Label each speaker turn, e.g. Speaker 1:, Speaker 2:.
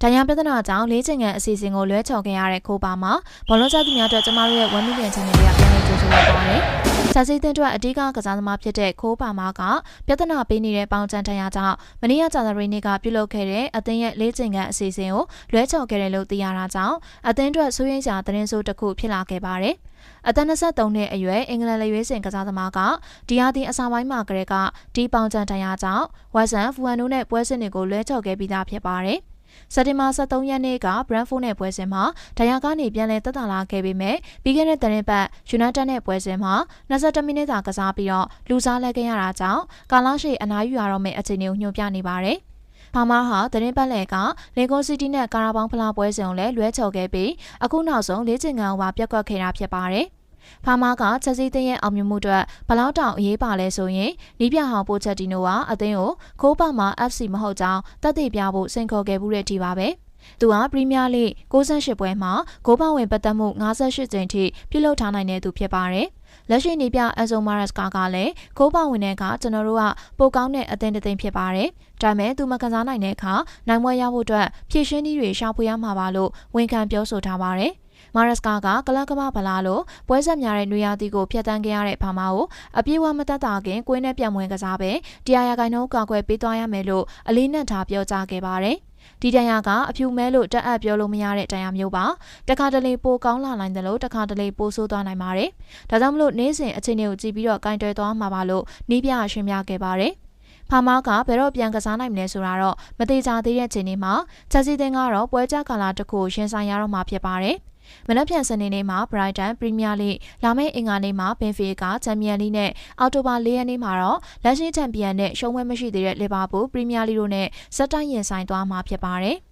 Speaker 1: ။ဒဏ်ရာပြဿနာကြောင့်လေးချိန်ကန်အစီအစဉ်ကိုလွဲချော်ခဲ့ရတဲ့ခိုးပါမှာဘောလုံးစားသူများအတွက်ကျမတို့ရဲ့1 million channel လေးကပြန်လည်ကြိုဆိုလိုက်ပါတယ်။ဆက်စီးတင်အတွက်အဓိကကစားသမားဖြစ်တဲ့ခိုးပါမာကပြဿနာပေးနေတဲ့ပေါင်ချန်ထန်ရာကြောင့်မနေ့ကကြာသပတေးနေ့ကပြုလုပ်ခဲ့တဲ့အသင်းရဲ့လေးချိန်ကန်အစီအစဉ်ကိုလွဲချော်ခဲ့တယ်လို့သိရတာကြောင့်အသင်းအတွက်စိုးရိမ်စရာသတင်းဆိုးတစ်ခုဖြစ်လာခဲ့ပါတယ်။အသက်23နှစ်အရွယ်အင်္ဂလန်လက်ရွေးစင်ကစားသမားကဒီဟာဒီအစာပိုင်းမှာကလေးကဒီပေါင်ချန်တန်ရာကြောင့်ဝက်ဆန်ဖူဟန်နိုနဲ့ပွဲစဉ်တွေကိုလွဲချော်ခဲ့ပြီးသားဖြစ်ပါတယ်။ စက်တင်ဘာ23ရက်နေ့ကဘရန်ဖို့နဲ့ပွဲစဉ်မှာဒဏ်ရာကနေပြန်လည်တက်တာလာခဲ့ပေမဲ့ပြီးခဲ့တဲ့တရင်ပတ်ယူနိုက်တက်နဲ့ပွဲစဉ်မှာ22မိနစ်သာကစားပြီးတော့လူစားလက်ခဲ့ရတာကြောင့်ကာလာရှိအနားယူရတော့မယ့်အခြေအနေကိုညွှန်ပြနေပါတယ်။ဖာမာဟာတရင်ပတ်လက်ကလေဂိုစီးတီးနဲ့ကာရာဘောင်းဖလားပွဲစဉ်ကိုလည်းလွဲချော်ခဲ့ပြီးအခုနောက်ဆုံးလေးချင်ကန်ဝါပြက်ကွက်ခဲ့တာဖြစ်ပါတယ်။ ဖာမာကချက်စီးသိန်းရဲ့အောင်မြင်မှုအတွက်ဘလောက်တောင်အရေးပါလဲဆိုရင်နီးပြဟောင်ပိုချက်တီနိုကအသင်းကိုခိုးပါမှာ FC မဟုတ်ကြောင်းတက်တည်ပြဖို့စိန်ခေါ်ခဲ့မှုတဲ့ဒီပါပဲ။သူဟာပရီးမီးယားလိ68ပွဲမှာဂိုးပေါင်ဝင်ပတ်သက်မှု58ကြိမ်ထိပြုလုပ်ထားနိုင်တဲ့သူဖြစ်ပါတယ်။လက်ရှိနေပြအဇိုမာရက်စကာကလည်းဂိုးပေါင်ဝင်တဲ့အခါကျွန်တော်တို့ကပိုကောင်းတဲ့အသင်းတစ်သိန်းဖြစ်ပါတယ်။ဒါပေမဲ့သူမကန်စားနိုင်တဲ့အခါနိုင်ပွဲရဖို့အတွက်ဖြည့်ရှင်းနည်းတွေရှာဖွေရမှာပါလို့ဝန်ခံပြောဆိုထားပါတယ်။ မာရက်စကာကကလန်ကမဗလာလို့ပွဲဆက်များတဲ့နွေရာသီကိုဖျက်ဆီးခဲ့ရတဲ့ဖာမာကိုအပြေးဝမတက်တာခင်ကွင်းနဲ့ပြန်ဝင်ကစားပဲတရားရဂိုင်နှုန်းကာကွယ်ပေးသွားရမယ်လို့အလေးနက်ထားပြောကြားခဲ့ပါတယ်။ဒီတန်ရာကအဖြူမဲလို့တက်အပ်ပြောလို့မရတဲ့တန်ရာမျိုးပါတခါတလေပိုကောင်းလာနိုင်တယ်လို့တခါတလေပိုဆိုးသွားနိုင်ပါတယ်ဒါကြောင့်မလို့နေ့စဉ်အချိန်တွေကိုကြည့်ပြီးတော့ကင်တွယ်သွားမှာပါလို့နီးပြရှင်းပြခဲ့ပါတယ်ဖာမားကဘယ်တော့ပြန်ကစားနိုင်မလဲဆိုတာတော့မသေးချာသေးတဲ့ချိန်ဒီမှာချက်စီတင်ကတော့ပွဲကြကာလာတစ်ခုရှင်းဆိုင်ရတော့မှာဖြစ်ပါတယ်။ မနက်ဖြန်စနေနေ့မှာ Brighton Premier League လာမယ့်အင်္ဂါနေ့မှာ Benfica Champions League နဲ့အောက်တိုဘာ၄ရက်နေ့မှာတော့လက်ရှိချန်ပီယံနဲ့ရှုံးပွဲမရှိသေးတဲ့ Liverpool Premier League တို့နဲ့စက်တိုက်ရင်ဆိုင်သွားမှာဖြစ်ပါတယ်။